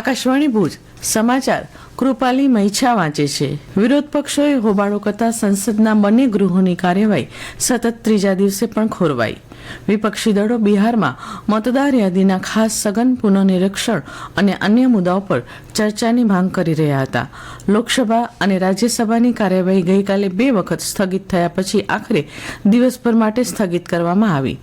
આકાશવાણી ભુજ. સમાચાર, કૃપાલી મૈછા વાંચે છે. વિરોધ પક્ષોએ હોબાળો કરતા સંસદના બંને ગૃહોની કાર્યવાહી સતત ત્રીજા દિવસે પણ ખોરવાઈ. વિપક્ષી દળો બિહારમાં મતદાર યાદીના ખાસ સઘન પુનઃનિરીક્ષણ અને અન્ય મુદ્દાઓ પર ચર્ચાની માંગ કરી રહ્યા હતા. લોકસભા અને રાજ્યસભાની કાર્યવાહી ગઈકાલે બે વખત સ્થગિત થયા પછી આખરે દિવસભર માટે સ્થગિત કરવામાં આવી.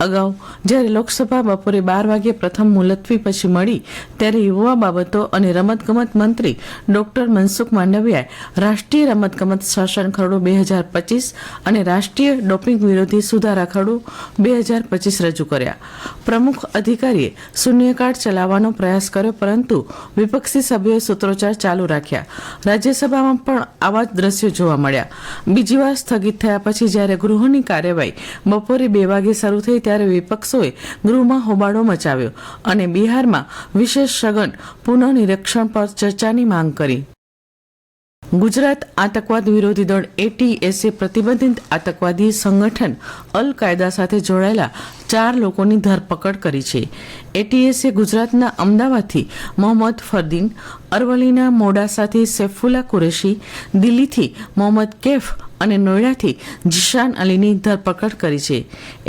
અગાઉ. જ્યારે લોકસભા બપોરે બાર વાગ્યે પ્રથમ મુલતવી પછી મળી, ત્યારે યુવા બાબતો અને રમતગમત મંત્રી ડોક્ટર મનસુખ માંડવિયાએ રાષ્ટ્રીય રમતગમત શાસન ખરડો બે હજાર પચીસ અને રાષ્ટ્રીય ડોપિંગ વિરોધી સુધારા ખરડો બે હજાર પચીસ રજૂ કર્યા. પ્રમુખ અધિકારીએ શૂન્યકાળ ચલાવવાનો પ્રયાસ કર્યો, પરંતુ વિપક્ષી સભ્યોએ સૂત્રોચ્ચાર ચાલુ રાખ્યા. રાજ્યસભામાં પણ આવા જ દ્રશ્યો જોવા મળ્યા. બીજી વાર સ્થગિત થયા પછી જ્યારે ગૃહની કાર્યવાહી બપોરે બે વાગે શરૂ થઈ ત્યારે વિપક્ષોએ ગૃહમાં હોબાળો મચાવ્યો અને બિહારમાં વિશેષ સઘન પુનઃનિરીક્ષણ પર ચર્ચાની માંગ કરી. ગુજરાત આતંકવાદ વિરોધી દળ એટીએસે પ્રતિબંધિત આતંકવાદી સંગઠન અલ કાયદા સાથે જોડાયેલા ચાર લોકોની ધરપકડ કરી છે. એટીએસે ગુજરાતના અમદાવાદથી મોહમ્મદ ફરદીન, અરવલ્લીના મોડાસાથી સૈફુલ્લા કુરેશી, દિલ્હીથી મોહમ્મદ કેફ અને નોઈડાથી જીશાન અલીની ધરપકડ કરી છે.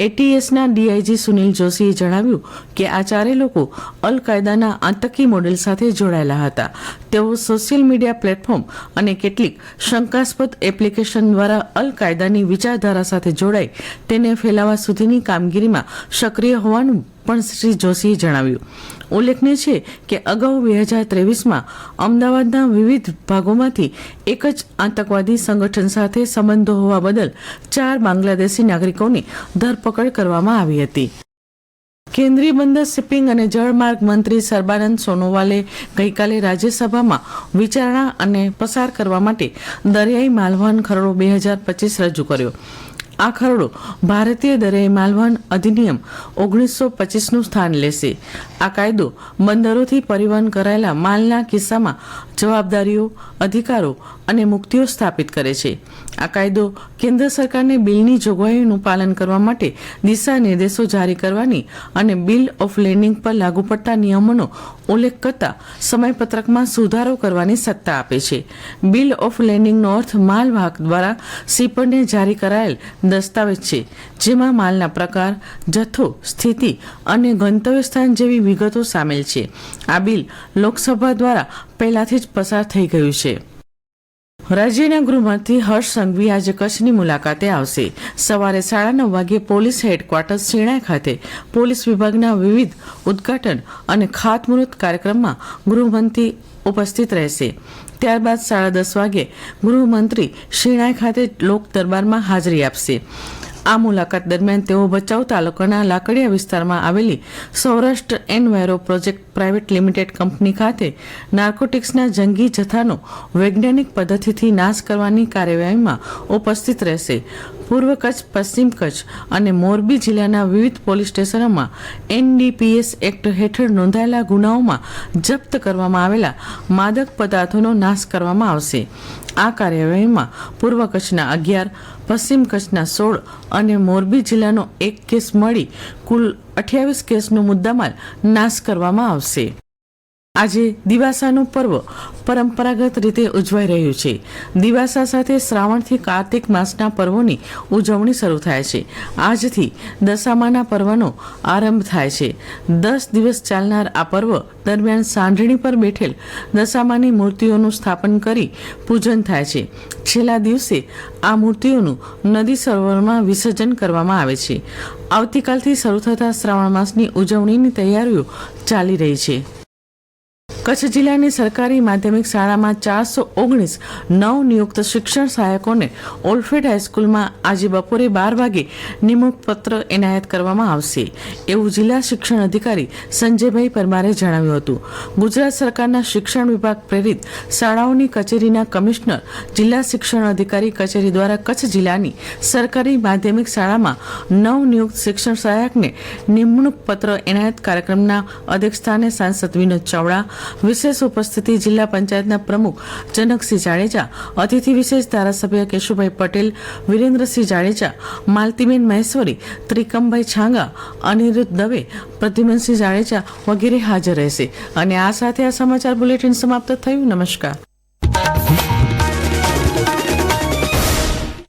એટીએસના ડીઆઈજી સુનિલ જોશીએ જણાવ્યું કે આ ચારે લોકો અલ કાયદાના આતંકી મોડેલ સાથે જોડાયેલા હતા. તેઓ સોશિયલ મીડિયા પ્લેટફોર્મ અને કેટલીક શંકાસ્પદ એપ્લિકેશન દ્વારા અલ કાયદાની વિચારધારા સાથે જોડાઈ તેને ફેલાવવા સુધીની કામગીરીમાં સક્રિય હોવાનું પણ શ્રી જોશીએ જણાવ્યું. ઉલ્લેખનીય છે કે અગાઉ બે હજાર ત્રેવીસમાં અમદાવાદના વિવિધ ભાગોમાંથી એક જ આતંકવાદી સંગઠન સાથે સંબંધો હોવા બદલ ચાર બાંગ્લાદેશી નાગરિકોની ધરપકડ કરવામાં આવી હતી. કેન્દ્રીય બંદર શિપિંગ અને જળમાર્ગ મંત્રી સર્બાનંદ સોનોવાલે ગઈકાલે રાજ્યસભામાં વિચારણા અને પસાર કરવા માટે દરિયાઈ માલવહન ખરડો બે હજાર પચીસ રજૂ કર્યો. આ ખરડો ભારતીય દરિયાઈ માલવહન અધિનિયમ ઓગણીસો પચીસનું સ્થાન લેશે. આ કાયદો બંદરોથી પરિવહન કરાયેલા માલના કિસ્સામાં જવાબદારીઓ, અધિકારો અને મુક્તિઓ સ્થાપિત કરે છે. આ કાયદો કેન્દ્ર સરકારને બિલની જોગવાઈઓનું પાલન કરવા માટે દિશા નિર્દેશો જારી કરવાની અને બિલ ઓફ લેન્ડિંગ પર લાગુ પડતા નિયમોનો ઉલ્લેખ કરતા સમયપત્રકમાં સુધારો કરવાની સત્તા આપે છે. બિલ ઓફ લેન્ડિંગનો અર્થ માલવાહક દ્વારા સીપરને જારી કરાયેલ દસ્તાવેજ છે, જેમાં માલના પ્રકાર, જથ્થો, સ્થિતિ અને ગંતવ્ય સ્થાન જેવી વિગતો સામેલ છે. આ બિલ લોકસભા દ્વારા પહેલાથી જ પસાર થઈ ગયું છે. રાજ્યના ગૃહમંત્રી હર્ષ સંઘવી આજે કચ્છની મુલાકાતે આવશે. સવારે સાડા નવ વાગે પોલીસ હેડક્વાર્ટર્સ શિણાઈ ખાતે પોલીસ વિભાગના વિવિધ ઉદ્ઘાટન અને ખાતમુહૂર્ત કાર્યક્રમમાં ગૃહમંત્રી ઉપસ્થિત રહેશે. ત્યારબાદ સાડા દસ વાગે ગૃહમંત્રી શિણાઈ ખાતે લોક દરબારમાં હાજરી આપશે. આ મુલાકાત દરમિયાન તેઓ ભચાઉ તાલુકાના લાકડીયા વિસ્તારમાં આવેલી Saurashtra enviro project private limited company ખાતે નાર્કોટિક્સના જંગી જથ્થાનો વૈજ્ઞાનિક પદ્ધતિથી નાશ કરવાની કાર્યવાહીમાં ઉપસ્થિત રહેશે. પૂર્વ કચ્છ, પશ્ચિમ કચ્છ અને મોરબી જિલ્લાના વિવિધ પોલીસ સ્ટેશનોમાં એનડીપીએસ એક્ટ હેઠળ નોંધાયેલા ગુનાઓમાં જપ્ત કરવામાં આવેલા માદક પદાર્થોનો નાશ કરવામાં આવશે. આ કાર્યવાહીમાં પૂર્વ કચ્છના અગિયાર, પશ્ચિમ કચ્છના સોળ અને મોરબી જિલ્લાનો એક કેસ મળી કુલ અઠ્યાવીસ કેસનો મુદ્દામાલ નાશ કરવામાં આવશે. આજે દિવાસાનું પર્વ પરંપરાગત રીતે ઉજવાઈ રહ્યું છે. દિવાસા સાથે શ્રાવણથી કાર્તિક માસના પર્વોની ઉજવણી શરૂ થાય છે. આજથી દશામાના પર્વનો આરંભ થાય છે. દસ દિવસ ચાલનાર આ પર્વ દરમિયાન સાંઢણી પર બેઠેલ દશામાની મૂર્તિઓનું સ્થાપન કરી પૂજન થાય છે. છેલ્લા દિવસે આ મૂર્તિઓનું નદી સરોવરમાં વિસર્જન કરવામાં આવે છે. આવતીકાલથી શરૂ થતા શ્રાવણ માસની ઉજવણીની તૈયારીઓ ચાલી રહી છે. કચ્છ જિલ્લાની સરકારી માધ્યમિક શાળામાં ચારસો ઓગણીસ નવ નિયુક્ત શિક્ષણ સહાયકોને ઓલ્ફેડ હાઈસ્કૂલમાં આજે બપોરે બાર વાગે નિમણૂક પત્ર એનાયત કરવામાં આવશે. એવું જિલ્લા શિક્ષણ અધિકારી સંજયભાઈ પરમારે જણાવ્યું હતું. ગુજરાત સરકારના શિક્ષણ વિભાગ પ્રેરિત શાળાઓની કચેરીના કમિશનર, જિલ્લા શિક્ષણ અધિકારી કચેરી દ્વારા કચ્છ જિલ્લાની સરકારી માધ્યમિક શાળામાં નવ નિયુક્ત શિક્ષણ સહાયકને નિમણૂક પત્ર એનાયત કાર્યક્રમના અધ્યક્ષસ્થાને સાંસદ વિનોદ ચાવડા વિશેષ ઉપસ્થિતિ જિલ્લા પંચાયતના પ્રમુખ જનકસિંહ જાડેજા, અતિથિ વિશેષ ધારાસભ્ય કેશુભાઈ પટેલ, વિરેન્દ્રસિંહ જાડેજા, માલતીબેન મહેશ્વરી, ત્રિકમભાઈ છાંગા, અનિરુદ્ધ દવે, પ્રદ્યુમનસિંહ જાડેજા વગેરે હાજર રહેશે. અને આ સાથે આ સમાચાર બુલેટિન સમાપ્ત થયું. નમસ્કાર.